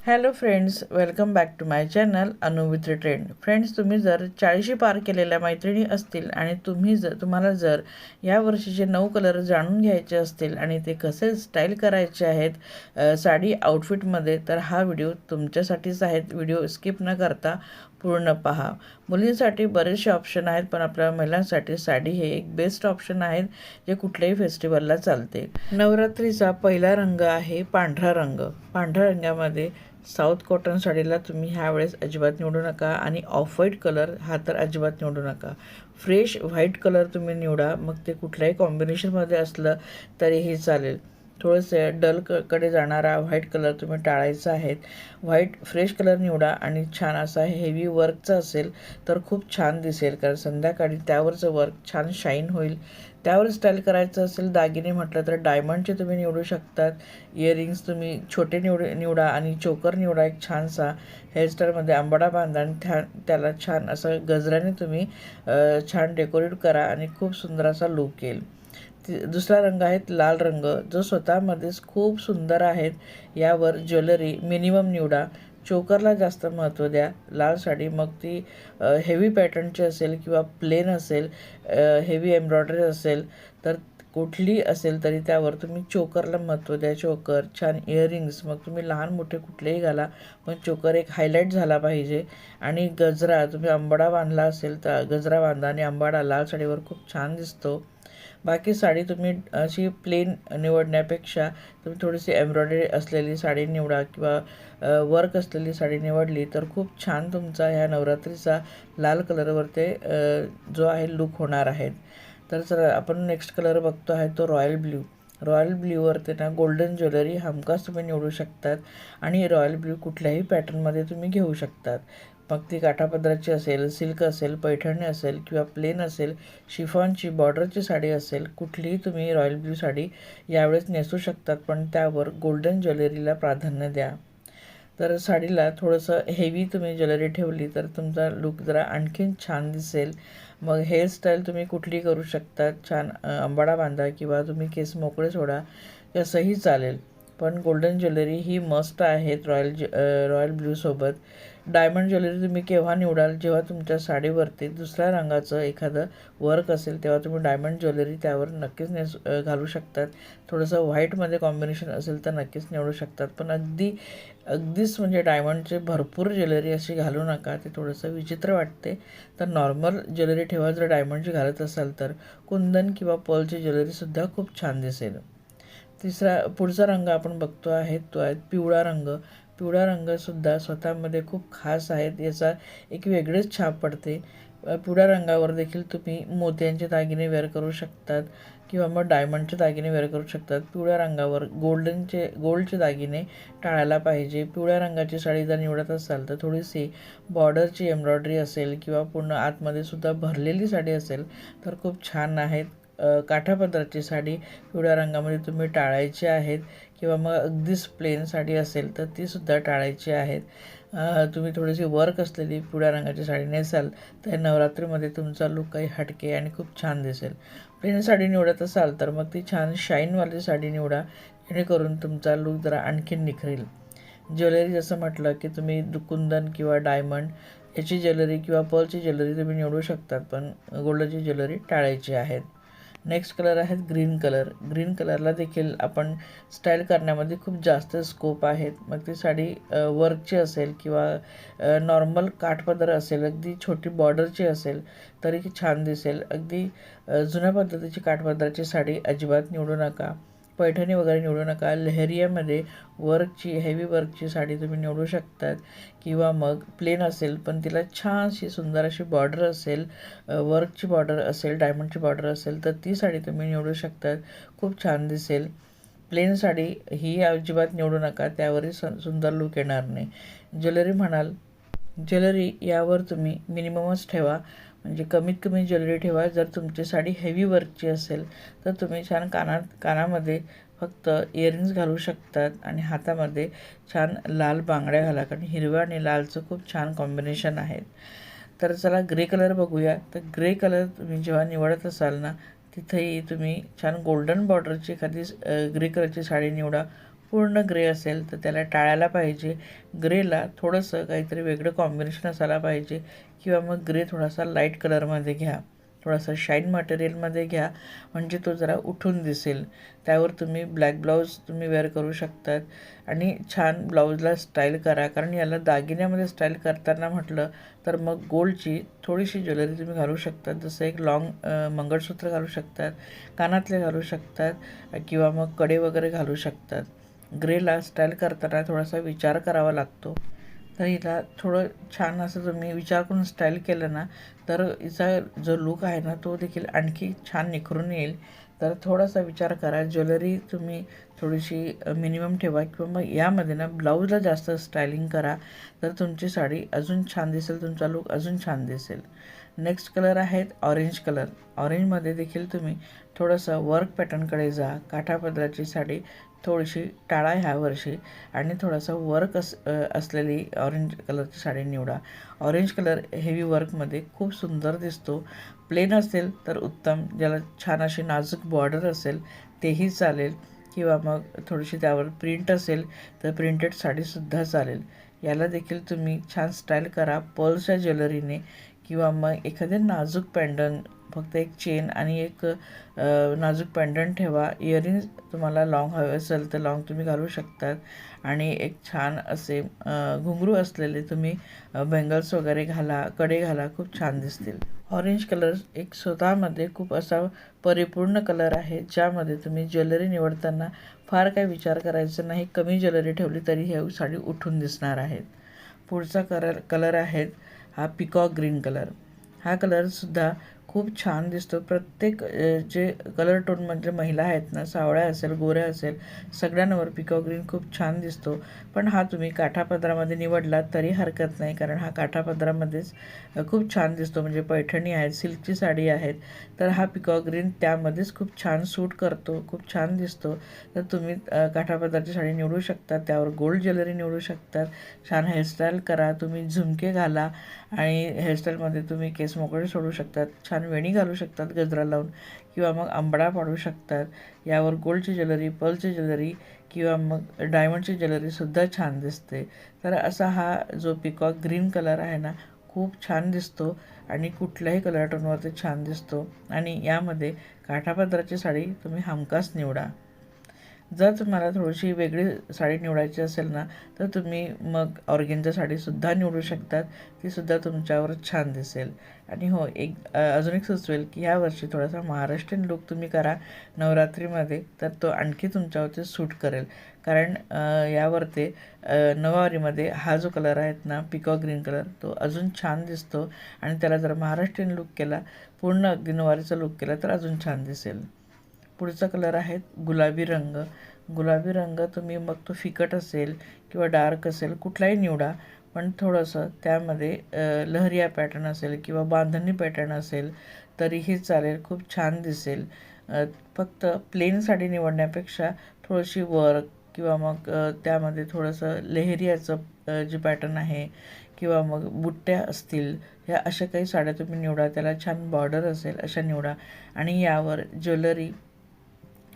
Hello friends welcome back to my channel अनुवित्र trend friends तुम्ही जर चाळीशी पार केलेल्या मैत्रिणी असतील आणि तुम्ही जर तुम्हाला जर या वर्षीचे नऊ कलर जाणून घ्यायचे असतील आणि ते कसे स्टाईल करायचे आहेत साडी आउटफिटमध्ये तर हा व्हिडिओ तुमच्यासाठीच आहेत व्हिडिओ स्किप न करता पूर्ण पहा. मुलींसाठी बरेचसे ऑप्शन आहेत पण आपल्या महिलांसाठी साडी हे एक बेस्ट ऑप्शन आहेत जे कुठल्याही फेस्टिवलला चालते. नवरात्रीचा पहिला रंग आहे पांढरा रंग. पांढऱ्या रंगामध्ये साऊथ कॉटन साडीला तुम्ही ह्यावेळेस अजिबात निवडू नका आणि ऑफ व्हाईट कलर हा तर अजिबात निवडू नका. फ्रेश व्हाईट कलर तुम्ही निवडा मग ते कुठल्याही कॉम्बिनेशनमध्ये असलं तरीही चालेल. थोडंसं डल क कडे जाणारा व्हाईट कलर तुम्ही टाळायचा आहे. व्हाईट फ्रेश कलर निवडा आणि छान असा हेवी वर्कचा असेल तर खूप छान दिसेल कारण संध्याकाळी त्यावरचं वर्क छान शाईन होईल. त्यावर स्टाईल करायचं असेल दागिने म्हटलं तर डायमंडचे तुम्ही निवडू शकतात. इयरिंग्स तुम्ही छोटे निवड निवडा आणि चोकर निवडा एक छानसा हेअरस्टाईलमध्ये आंबाडा बांधा आणि त्या त्याला छान असं गजऱ्याने तुम्ही छान डेकोरेट करा आणि खूप सुंदर असा लुक येईल. दुसरा रंग आहे लाल रंग. जो स्वतःमध्येच खूप सुंदर आहेत यावर ज्वेलरी मिनिमम निवडा. चोकरला जास्त महत्त्व द्या. लाल साडी मग ती हेवी पॅटर्नची असेल किंवा प्लेन असेल हेवी एम्ब्रॉयडरी असेल तर कुठली असेल तरी त्यावर तुम्ही चोकरला महत्त्व द्या. चोकर छान इयरिंग्स मग तुम्ही लहान मोठे कुठलेही घाला पण चोकर एक हायलाईट झाला पाहिजे. आणि गजरा तुम्ही आंबाडा बांधला असेल तर गजरा बांधा आणि आंबाडा लाल साडीवर खूप छान दिसतो. बाकी साडी तुम्ही अशी प्लेन निवडण्यापेक्षा तुम्ही थोडीशी एम्ब्रॉयडरी असलेली साडी निवडा किंवा वर्क असलेली साडी निवडली तर खूप छान तुमचा ह्या नवरात्रीचा लाल कलरवरती जो आहे लुक होणार आहे. तर सर आपण नेक्स्ट कलर बघतो आहे तो रॉयल ब्ल्यू रॉयल ब्ल्यूवर त्यांना ना गोल्डन ज्वेलरी हमखास तुम्ही निवडू शकतात आणि रॉयल ब्ल्यू कुठल्याही पॅटर्नमध्ये तुम्ही घेऊ शकतात. मग ती काठापदराची असेल सिल्क असेल पैठणी असेल किंवा प्लेन असेल शिफॉनची बॉर्डरची साडी असेल कुठलीही तुम्ही रॉयल ब्ल्यू साडी यावेळेस नेसू शकतात पण त्यावर गोल्डन ज्वेलरीला प्राधान्य द्या. तर साडीला थोडंसं हेवी तुम्ही ज्वेलरी ठेवली तर तुमचा लुक जरा आणखीन छान दिसेल. मग हेअरस्टाईल तुम्ही कुठली करू शकता छान अंबाडा बांधा किंवा तुम्ही केस मोकळे सोडा कसंही चालेल. पण गोल्डन ज्वेलरी ही मस्ट आहेत रॉयल ज रॉयल ब्ल्यूसोबत डायमंड ज्वेलरी तुम्ही केव्हा निवडाल? जेव्हा तुमच्या साडीवरती दुसऱ्या रंगाचं एखादं वर्क असेल तेव्हा तुम्ही डायमंड ज्वेलरी त्यावर नक्कीच नेस घालू शकतात. थोडंसं व्हाईटमध्ये कॉम्बिनेशन असेल तर नक्कीच निवडू शकतात. पण अगदी अगदीच म्हणजे डायमंडचे भरपूर ज्वेलरी अशी घालू नका. ते थोडंसं विचित्र वाटते. तर नॉर्मल ज्वेलरी ठेवा जर डायमंडची घालत असाल तर. कुंदन किंवा पर्लची ज्वेलरीसुद्धा खूप छान दिसेल. तिसरा पुढचा रंग आपण बघतो आहे तो आहे पिवळा रंग. पिवळा रंगसुद्धा स्वतःमध्ये खूप खास आहेत याचा एक वेगळीच छाप पडते. पिवळ्या रंगावर देखील तुम्ही मोत्यांचे दागिने वेअर करू शकतात किंवा मग डायमंडचे दागिने वेअर करू शकतात. पिवळ्या रंगावर गोल्डनचे गोल्डचे दागिने टाळायला पाहिजे. पिवळ्या रंगाची साडी जर निवडत असाल तर थोडीशी बॉर्डरची एम्ब्रॉयडरी असेल किंवा पूर्ण आतमध्ये सुद्धा भरलेली साडी असेल तर खूप छान आहेत काठापदराची साडी पिवळ्या रंगामध्ये तुम्ही टाळायची आहेत किंवा मग अगदीच प्लेन साडी असेल तर तीसुद्धा टाळायची आहेत. तुम्ही थोडीशी वर्क असलेली पिवळ्या रंगाची साडी नेसाल तर नवरात्रीमध्ये तुमचा लुक काही हटके आणि खूप छान दिसेल. प्लेन साडी निवडत असाल तर मग ती छान शाईनवाली साडी निवडा जेणेकरून तुमचा लुक जरा आणखीन निखरेल. ज्वेलरी जसं म्हटलं की तुम्ही दुकुंदन किंवा डायमंड याची ज्वेलरी किंवा पर्लची ज्वेलरी तुम्ही निवडू शकतात पण गोल्डची ज्वेलरी टाळायची आहेत. नेक्स्ट कलर आहेत ग्रीन कलर ग्रीन कलरला देखील आपण स्टाईल करण्यामध्ये खूप जास्त स्कोप आहेत. मग ती साडी वर्कची असेल किंवा नॉर्मल काठपदर असेल अगदी छोटी बॉर्डरची असेल तरी छान दिसेल. अगदी जुन्या पद्धतीची काठपदराची साडी अजिबात निवडू नका. पैठणी वगैरे निवडू नका. लेहरियामध्ये वर्कची हेवी वर्कची साडी तुम्ही निवडू शकतात. किंवा मग प्लेन असेल पण तिला छानशी सुंदर अशी बॉर्डर असेल वर्कची बॉर्डर असेल डायमंडची बॉर्डर असेल तर ती साडी तुम्ही निवडू शकतात. खूप छान दिसेल. प्लेन साडी ही अजिबात निवडू नका त्यावरही सु सुंदर लुक येणार नाही. ज्वेलरी म्हणाल ज्वेलरी यावर तुम्ही मिनिममच ठेवा. म्हणजे कमीत कमी ज्वेलरी ठेवा. जर तुमची साडी हेवी वर्कची असेल तर तुम्ही छान कानात कानामध्ये फक्त इयरिंग्स घालू शकतात आणि हातामध्ये छान लाल बांगड्या घाला. कारण हिरव्या आणि लालचं खूप छान कॉम्बिनेशन आहे तर चला ग्रे कलर बघूया. तर ग्रे कलर तुम्ही जेव्हा निवडत असाल ना तिथेही तुम्ही छान गोल्डन बॉर्डरची एखादी ग्रे कलरची साडी निवडा. पूर्ण ग्रे असेल तर त्याला टाळायला पाहिजे. ग्रेला थोडंसं काहीतरी वेगळं कॉम्बिनेशन असायला पाहिजे. किंवा मग ग्रे थोडासा लाइट कलरमध्ये घ्या. थोडासा शाईन मटेरियलमध्ये घ्या. म्हणजे तो जरा उठून दिसेल. त्यावर तुम्ही ब्लॅक ब्लाऊज तुम्ही वेअर करू शकतात. आणि छान ब्लाऊजला स्टाईल करा. कारण याला दागिन्यामध्ये स्टाईल करताना म्हटलं तर मग गोल्डची थोडीशी ज्वेलरी तुम्ही घालू शकतात. जसं एक लॉंग मंगळसूत्र घालू शकतात. कानातले घालू शकतात. किंवा मग कडे वगैरे घालू शकतात. ग्रेला स्टाईल करताना थोडासा विचार करावा लागतो. तर हिला थोडं छान असं तुम्ही विचार करून स्टाईल केलं ना तर हिचा जो लुक आहे ना तो देखील आणखी छान निखरून येईल. तर थोडासा विचार करा ज्वेलरी तुम्ही थोडीशी मिनिमम ठेवा किंवा मग यामध्ये ना ब्लाऊजला जास्त स्टायलिंग करा तर तुमची साडी अजून छान दिसेल तुमचा लुक अजून छान दिसेल. नेक्स्ट कलर आहेत ऑरेंज कलर ऑरेंजमध्ये देखील तुम्ही थोडंसं वर्क पॅटर्नकडे जा. काठापदराची साडी थोडीशी टाळा ह्या वर्षी आणि थोडासा वर्क अस असलेली ऑरेंज कलरची साडी निवडा. ऑरेंज कलर हेवी वर्कमध्ये खूप सुंदर दिसतो. प्लेन असेल तर उत्तम. ज्याला छान अशी नाजूक बॉर्डर असेल तेही चालेल. किंवा मग थोडीशी त्यावर प्रिंट असेल तर प्रिंटेड साडीसुद्धा चालेल. याला देखील तुम्ही छान स्टाईल करा. पर्ल्सच्या ज्वेलरीने किंवा मग एखादे नाजूक पॅन्डन फक्त एक चेन आणि एक नाजूक पेंडंट ठेवा. इयरिंग्स तुम्हाला लाँग हवे असेल तर लाँग तुम्ही घालू शकतात. आणि एक छान असे घुंगरू असलेले तुम्ही बेंगल्स वगैरे घाला कडे घाला खूप छान दिसतील. ऑरेंज कलर एक स्वतःमध्ये खूप असा परिपूर्ण कलर आहे ज्यामध्ये तुम्ही ज्वेलरी निवडताना फार काही विचार करायचा नाही. कमी ज्वेलरी ठेवली तरी हे साडी उठून दिसणार आहेत. पुढचा कलर कलर आहेत. हा पिकॉक ग्रीन कलर हा कलरसुद्धा खूप छान दिसतो. प्रत्येक जे कलर टोनमधले महिला आहेत ना सावळ्या असेल गोऱ्या असेल सगळ्यांवर पिकॉक ग्रीन खूप छान दिसतो. पण हा तुम्ही काठापदरामध्ये निवडला तरी हरकत नाही कारण हा काठापदरामध्येच खूप छान दिसतो. म्हणजे पैठणी आहेत सिल्कची साडी आहेत तर हा पिकॉक ग्रीन त्यामध्येच खूप छान सूट करतो खूप छान दिसतो. तर तुम्ही काठापदराची साडी निवडू शकता त्यावर गोल्ड ज्वेलरी निवडू शकतात छान हेअरस्टाईल करा तुम्ही झुमके घाला आणि हेअरस्टाईलमध्ये तुम्ही केस मोकळे सोडू शकतात छान वेणी घालू शकतात गजरा लावून किंवा मग आंबडा पाडू शकतात. यावर गोल्डची ज्वेलरी पर्लची ज्वेलरी किंवा मग डायमंडची ज्वेलरीसुद्धा छान दिसते. तर असा हा जो पिकॉक ग्रीन कलर आहे ना खूप छान दिसतो आणि कुठल्याही कलर टोनवरती छान दिसतो. आणि यामध्ये काठापदराची साडी तुम्ही हमखास निवडा. जर तुम्हाला थोडीशी वेगळी साडी निवडायची असेल ना तर तुम्ही मग ऑर्गेनच्या साडीसुद्धा निवडू शकतात तीसुद्धा तुमच्यावर छान दिसेल. आणि हो एक अजून एक सुचवेल की ह्या वर्षी थोडासा महाराष्ट्रीयन लुक तुम्ही करा नवरात्रीमध्ये तर तो आणखी तुमच्यावरती सूट करेल. कारण यावरती नववारीमध्ये हा जो कलर आहेत ना पिकॉ ग्रीन कलर तो अजून छान दिसतो. आणि त्याला जर महाराष्ट्रीयन लुक केला पूर्ण अगदी नवारीचा लुक केला तर अजून छान दिसेल. पुढचा कलर आहे गुलाबी रंग. गुलाबी रंग तुम्ही मग तो फिकट असेल किंवा डार्क असेल कुठलाही निवडा पण थोडंसं त्यामध्ये लहरिया पॅटर्न असेल किंवा बांधणी पॅटर्न असेल तरीही चालेल खूप छान दिसेल. फक्त प्लेन साडी निवडण्यापेक्षा थोडीशी वर्क किंवा मग त्यामध्ये थोडंसं लेहरियाचं जे पॅटर्न आहे किंवा मग बुट्ट्या असतील ह्या अशा काही साड्या तुम्ही निवडा. त्याला छान बॉर्डर असेल अशा निवडा. आणि यावर ज्वेलरी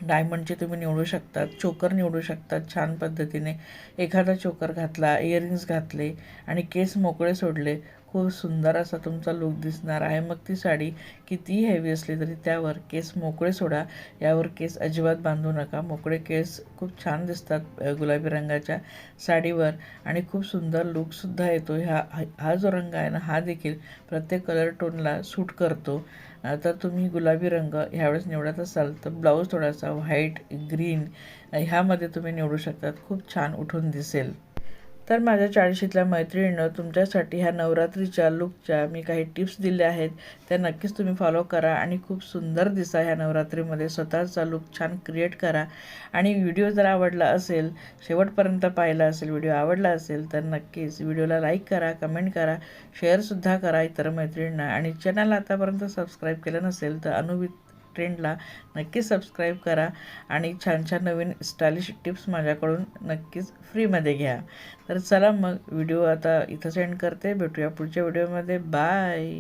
डायमंडचे तुम्ही निवडू शकतात चोकर निवडू शकतात छान पद्धतीने. एखादा चोकर घातला इयरिंग्स घातले आणि केस मोकळे सोडले खूप सुंदर असा तुमचा लुक दिसणार आहे. मग ती साडी कितीही हेवी असली तरी त्यावर केस मोकळे सोडा. यावर केस अजिबात बांधू नका. मोकळे केस खूप छान दिसतात गुलाबी रंगाच्या साडीवर आणि खूप सुंदर लुकसुद्धा येतो. ह्या हा जो रंग आहे ना हा देखील प्रत्येक कलर टोनला सूट करतो. तर तुम्ही गुलाबी रंग ह्यावेळेस निवडत असाल तर ब्लाऊज थोडासा व्हाईट ग्रीन ह्यामध्ये तुम्ही निवडू शकतात. खूप छान उठून दिसेल. तर माझ्या चाळीशीतल्या मैत्रिणीनं तुमच्यासाठी ह्या नवरात्रीच्या लुकच्या मी काही टिप्स दिल्या आहेत. त्या नक्कीच तुम्ही फॉलो करा आणि खूप सुंदर दिसा ह्या नवरात्रीमध्ये. स्वतःचा लुक छान क्रिएट करा. आणि व्हिडिओ जर आवडला असेल शेवटपर्यंत पाहिला असेल व्हिडिओ आवडला असेल तर नक्कीच व्हिडिओला लाईक करा कमेंट करा शेअरसुद्धा करा इतर मैत्रिणींना. आणि चॅनल आतापर्यंत सबस्क्राईब केलं नसेल तर अनुवित ट्रेंडला नक्की सबस्क्राईब करा आणि छान छान नवीन स्टायलिश टिप्स माझ्याकडून नक्कीच फ्रीमध्ये घ्या. तर चला मग व्हिडिओ आता इथं सेंड करते. भेटूया पुढच्या व्हिडिओमध्ये बाय